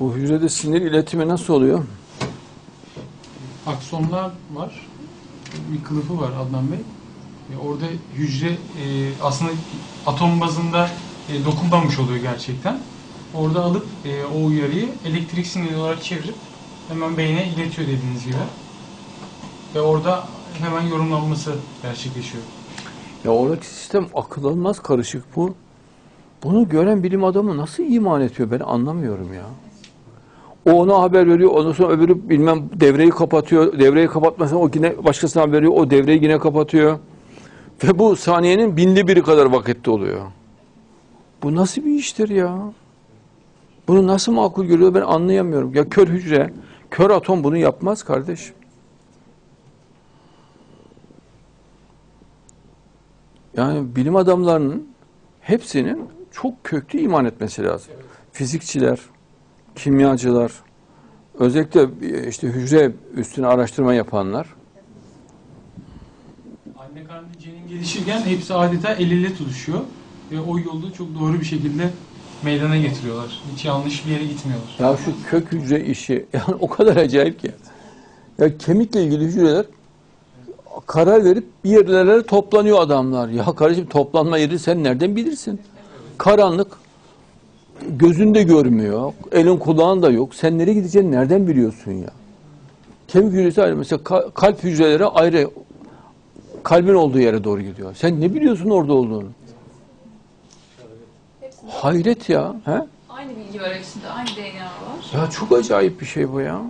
Bu hücrede sinir iletimi nasıl oluyor? Aksonlar var. Bir kılıfı var Adnan Bey. E, orada hücre e, aslında atom bazında e, dokunmamış oluyor gerçekten. Orada alıp e, o uyarıyı elektrik sinyali olarak çevirip hemen beyne iletiyor dediğiniz gibi. Ve orada hemen yorumlanması gerçekleşiyor. Ya oradaki sistem akıl almaz karışık bu. Bunu gören bilim adamı nasıl iman ediyor ben anlamıyorum ya. O ona haber veriyor, ondan sonra öbürü bilmem devreyi kapatıyor. Devreyi kapatmasına o yine başkasına haber veriyor, o devreyi yine kapatıyor. Ve bu saniyenin binde biri kadar vakitte oluyor. Bu nasıl bir iştir ya? Bunu nasıl makul görüyor ben anlayamıyorum. Ya kör hücre, kör atom bunu yapmaz kardeş. Yani bilim adamlarının hepsinin çok köklü iman etmesi lazım. Fizikçiler, kimyacılar, özellikle e, işte hücre üstüne araştırma yapanlar. Anne karnında cenin gelişirken hepsi adeta el ele tutuşuyor. Ve o yolu çok doğru bir şekilde meydana getiriyorlar. Hiç yanlış bir yere gitmiyorlar. Ya şu kök hücre işi yani o kadar acayip ki. Ya kemikle ilgili hücreler karar verip bir yerlere toplanıyor adamlar. Ya kardeşim toplanma yeri sen nereden bilirsin? Karanlık. Gözün de görmüyor. Elin kulağın da yok. Sen nereye gideceğini nereden biliyorsun ya? Kemik hücresi ayrı. Mesela ka- kalp hücreleri ayrı. Kalbin olduğu yere doğru gidiyor. Sen ne biliyorsun orada olduğunu? Hepsinde Hayret ya. He? aynı bilgi var hepsinde, aynı DNA var. Ya çok acayip bir şey bu ya.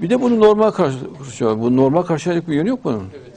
Bir de bunu normal karşı, bu normal karşılayacak bir yönü yok bunun. Evet.